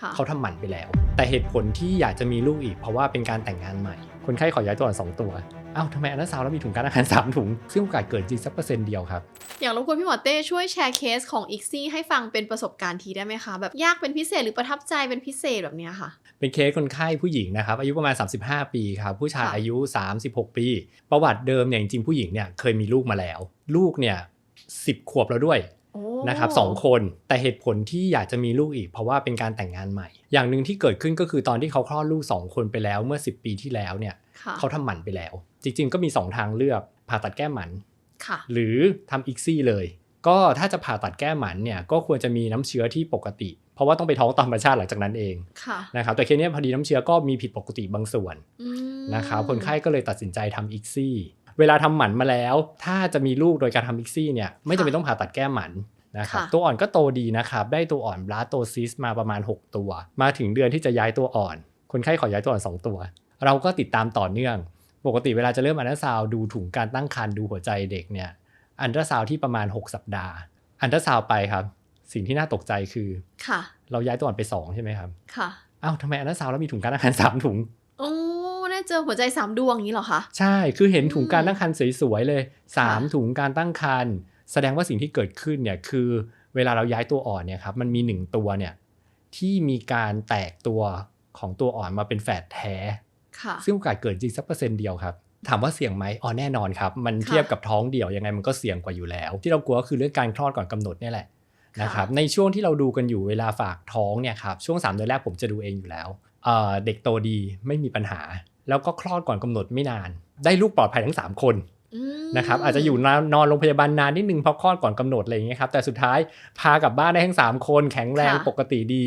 ค่ะเขาทำหมันไปแล้ว แต่เหตุผลที่อยากจะมีลูกอีก เพราะว่าเป็นการแต่งงานใหม่ คนไข้ขอย้ายตัวอ่อนสองตัวอ้าวทำไมอันนั้นซาวแล้วมีถุงการอาหารสามถุง ซึ่งโอกาสเกิดจริงสักเปอร์เซ็นต์เดียวครับ อยากรบกวนพี่หมอเต้ช่วยแชร์เคสของอีกซี่ให้ฟังเป็นประสบการณ์ทีได้ไหมคะ แบบยากเป็นพิเศษหรือประทับใจเป็นพิเศษแบบเนี้ยค่ะ เป็นเคสคนไข้ผู้หญิงนะครับ อายุประมาณ 35 ปีครับ ผู้ชายค่ะอายุ 36 ปี ประวัติเดิมเนี่ยจริงๆผู้หญิงเนี่ยเคยมีลูกมาแล้ว ลูกเนี่ย10 ขวบแล้วด้วยโอ้ นะครับสองคนแต่เหตุผลที่อยากจะมีลูกอีก เพราะว่าเป็นการแต่งงานใหม่ อย่างหนึ่งที่เกิดขึ้นก็คือตอนที่เขาคลอดลูก 2 คนไปแล้วเมื่อ 10 ปีที่แล้วเนี่ยค่ะเขาทำหมันไปแล้ว จริง ๆ ก็มี 2 ทางเลือกผ่าตัดแก้หมันค่ะหรือทำอีกซี่เลย ก็ถ้าจะผ่าตัดแก้หมันเนี่ยก็ควรจะมีน้ำเชื้อที่ปกติ เพราะว่าต้องไปท้องตามธรรมชาติหลังจากนั้นเองค่ะนะครับแต่เคสเนี้ยพอดีน้ำเชื้อก็มีผิดปกติบางส่วนอืมนะครับคนไข้ก็เลยตัดสินใจทำอีกซี่ เวลาทำหมันมาแล้ว ถ้าจะมีลูกโดยการทำอีกซี่เนี่ยไม่จำเป็นต้องผ่าตัดแก้หมันนะครับตัวอ่อนก็โตดีนะครับ ได้ตัวอ่อนบลาโตซิสมาประมาณ 6 ตัว มาถึงเดือนที่จะย้ายตัวอ่อน คนไข้ขอย้ายตัวอ่อน 2 ตัว เราก็ติดตามต่อเนื่อง ปกติเวลาจะเริ่มอันตราซาวด์ดูถุงการตั้งครรภ์ดูหัวใจเด็กเนี่ยอันตราซาวด์ที่ประมาณ 6 สัปดาห์ อันตราซาวด์ไปครับ สิ่งที่น่าตกใจคือค่ะ เราย้ายตัวอ่อนไปสองใช่ไหมครับค่ะอ้าวทำไมอันตราซาวด์แล้วมีถุงการตั้งครรภ์สามถุงโอ้ได้ เจอหัวใจสามดวงอย่างนี้เหรอคะ ใช่คือเห็นถุงการอืมตั้งครรภ์สวยๆเลย3ถุงการตั้งครรภ์แสดงว่าสิ่งที่เกิดขึ้นเนี่ยคือเวลาเราย้ายตัวอ่อนเนี่ยครับมันมี1ตัวเนี่ยที่มีการแตกตัวของตัวอ่อนมาเป็นแฝดแท้ค่ะซึ่งโอกาสเกิดจริงสักเปอร์เซ็นต์เดียวครับถามว่าเสี่ยงไหมอ๋อแน่นอนครับ มันค่ะเทียบกับท้องเดี่ยวยังไงมันก็เสี่ยงกว่าอยู่แล้ว ที่เรากลัวก็คือเรื่องการคลอดก่อนกำหนดเนี่ยแหละค่ะนะครับในช่วงที่เราดูกันอยู่เวลาฝากท้องเนี่ยครับช่วง3เดือนแรกผมจะดูเองอยู่แล้วเอ่อเด็กโตดีไม่มีปัญหา แล้วก็คลอดก่อนกำหนดไม่นาน ได้ลูกปลอดภัยทั้ง 3 คนอืมนะครับอาจจะอยู่นอนนอนโรงพยาบาลนานนิดนึงเพราะคลอดก่อนกำหนดอะไรอย่างเงี้ยครับแต่สุดท้ายพากลับบ้านได้ทั้ง 3 คนแข็งแรงปกติดี